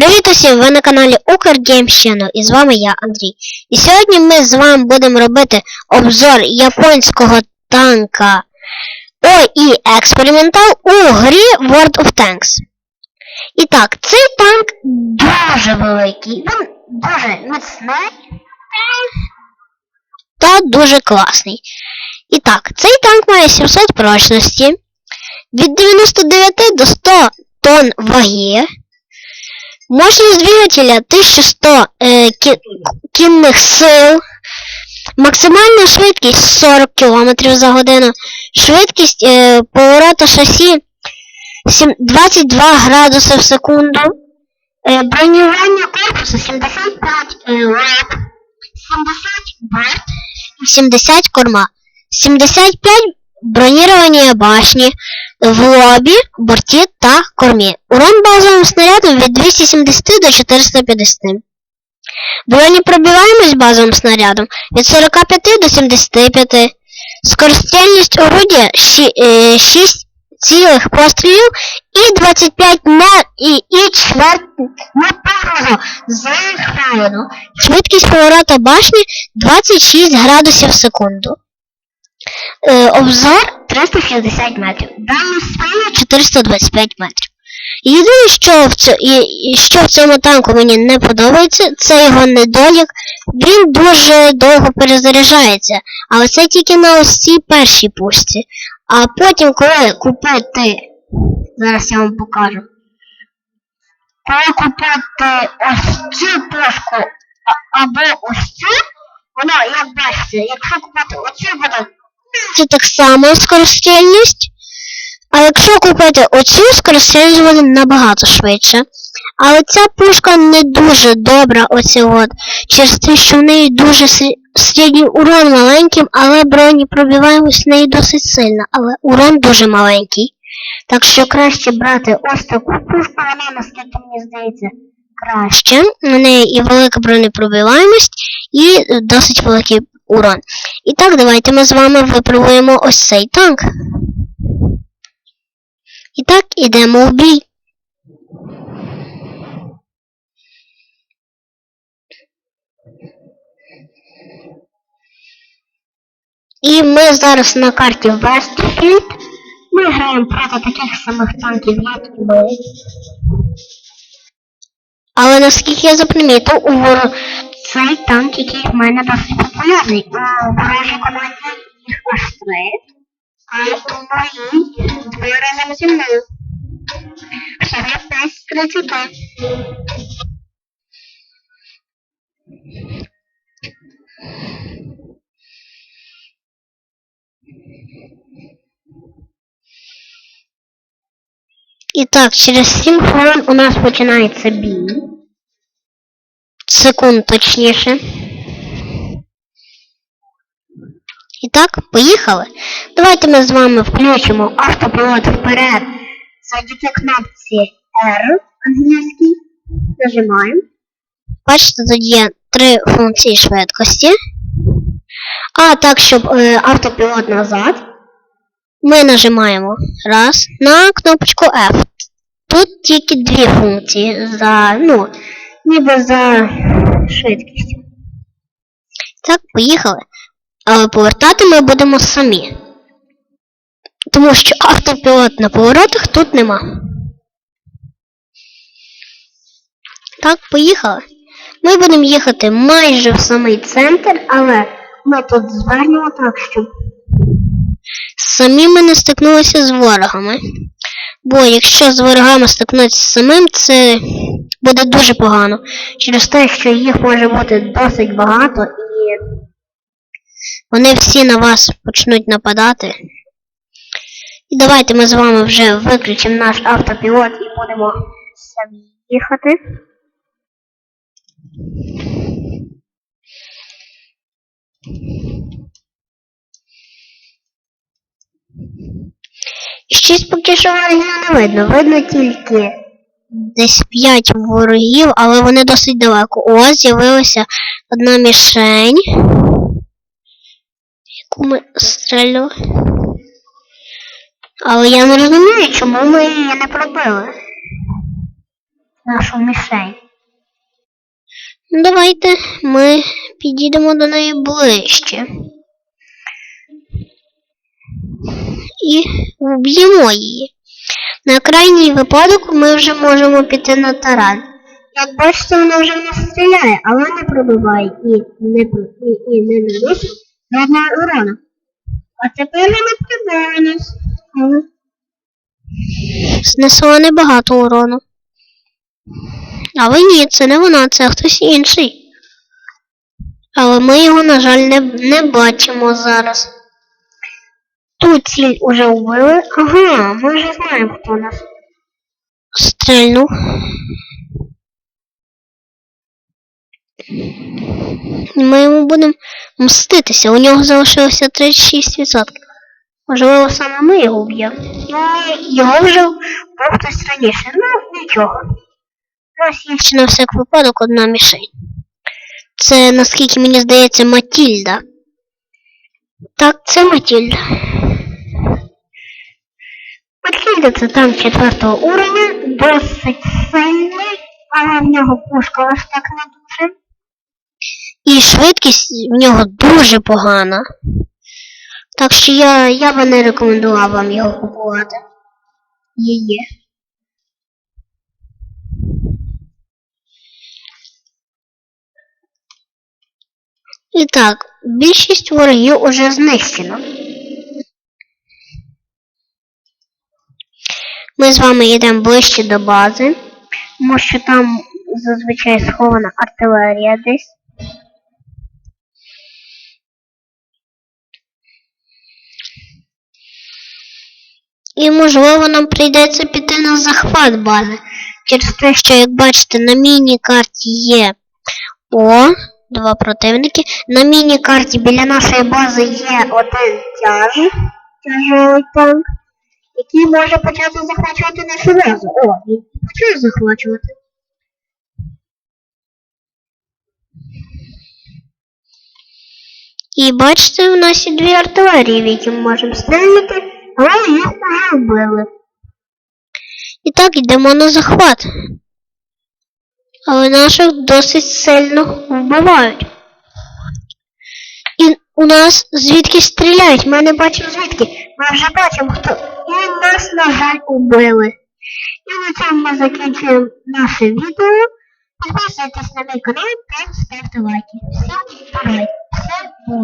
Привіт усім! Ви на каналі Укргеймщина і з вами я, Андрій. І сьогодні ми з вами будемо робити обзор японського танка OE Experimental у грі World of Tanks. І так, цей танк дуже великий, він дуже міцний та дуже класний. І так, цей танк має 700 прочності, від 99 до 100 тонн ваги. Мощність двигателя 1100 е, кі, кінних сил. Максимальна швидкість 40 км за годину. Швидкість е, повороту шасі сім- 22 градуси в секунду. Е, бронювання корпусу 75 е, лап, 70 борт і 70 корма. 75 бронірування башні в лобі, борті та кормі. Урон базовим снарядом від 270 до 450. Бронепробиваемость базовим снарядом від 45 до 75. Скоростельність орудия 6 цілих пострілів і 25 на і, і чверть на погрузу з хвилину. Швидкість поворота башні 26 градусів в секунду. Е, обзор 360 метрів. Дальність стрільну 425 метрів. Єдине, що в, цьо, що в цьому танку мені не подобається, це його недолік. Він дуже довго перезаряджається, але це тільки на ось цій першій пушці. А потім, коли купити, зараз я вам покажу. Коли купити ось цю пушку або ось цю, воно, як бачите, якщо купити оцю буде це так само скоростельність. А якщо купити оцю скоростельність буде набагато швидше. Але ця пушка не дуже добра оця от. Через те, що в неї дуже середній урон маленький, але бронепробиваємость в неї досить сильна, але урон дуже маленький. Так що краще брати ось таку пушку, вона наскільки мені здається краще. У неї і велика бронепробиваємость, і досить великий урон. І так, давайте ми з вами випробуємо ось цей танк. І так, ідемо в бій. І ми зараз на карті Westfield. Ми граємо проти таких самих танків, як і ми. Але наскільки я запримітив, у вор... цей танк, який в мене досить популярний. У ворожій команді їх аж три, а у моїй два разом зі мною. Всього 5 з 30. І так, через 7 хвилин у нас починається бій. Секунд точніше. І так, поїхали. Давайте ми з вами включимо автопілот вперед завдяки кнопці R англійській. Нажимаємо. Бачите, тут є три функції швидкості. А так, щоб е, автопілот назад. Ми нажимаємо раз на кнопочку F. Тут тільки дві функції за, ну, ніби за швидкістю. Так, поїхали. Але повертати ми будемо самі. Тому що автопілот на поворотах тут нема. Так, поїхали. Ми будемо їхати майже в самий центр, але ми тут звернемо так, щоб самі ми не стикнулися з ворогами. Бо якщо з ворогами стикнутися самим, це буде дуже погано. Через те, що їх може бути досить багато і вони всі на вас почнуть нападати. І давайте ми з вами вже виключимо наш автопілот і будемо самі їхати. Щось поки що не видно. Видно тільки десь 5 ворогів, але вони досить далеко. Вас з'явилася одна мішень. Яку ми стріляли. Але я не розумію, чому ми її не пробили. нашу мішень. Давайте ми підійдемо до неї ближче. І вб'ємо її. На крайній випадок ми вже можемо піти на таран. Як бачите, вона вже не стріляє, але не пробиває і не, і, і не наносить жодного урону. А тепер ми подивимось. Знесла небагато урону. Але ні, це не вона, це хтось інший. Але ми його, на жаль, не, не бачимо зараз. Ту ціль уже вбили. Ага, ми вже знаємо, хто нас стрельнув. Ми йому будемо мститися. У нього залишилося 36%. Можливо, саме ми його вб'ємо. Ну, його вже вбив хтось раніше. Ну, нічого. У нас є ще на всяк випадок одна мішень. Це, наскільки мені здається, Матільда. Так, це Матільда. Це там четвертого уровня, досить сильний, але в нього пушка аж так не дуже. І швидкість в нього дуже погана. Так що я, я би не рекомендував вам його купувати. Її. І так, більшість ворогів уже знищено. Ми з вами йдемо ближче до бази, тому що там зазвичай схована артилерія десь. І можливо нам прийдеться піти на захват бази. Через те, що, як бачите, на міні-карті є О, два противники. На міні-карті біля нашої бази є один тяж, тяжелий танк, який може почати захвачувати нашу базу. О, він почав захвачувати. І бачите, у нас є дві артилерії, в які ми можемо стріляти, але їх вже вбили. І так йдемо на захват. Але наших досить сильно вбивають. І у нас звідки стріляють? Ми не бачимо звідки. Ми вже бачимо, хто. І нас, на жаль, убили. І на цьому ми закінчуємо наше відео. Підписуйтесь на мій канал та ставте лайки. Всім бувай! Все буде!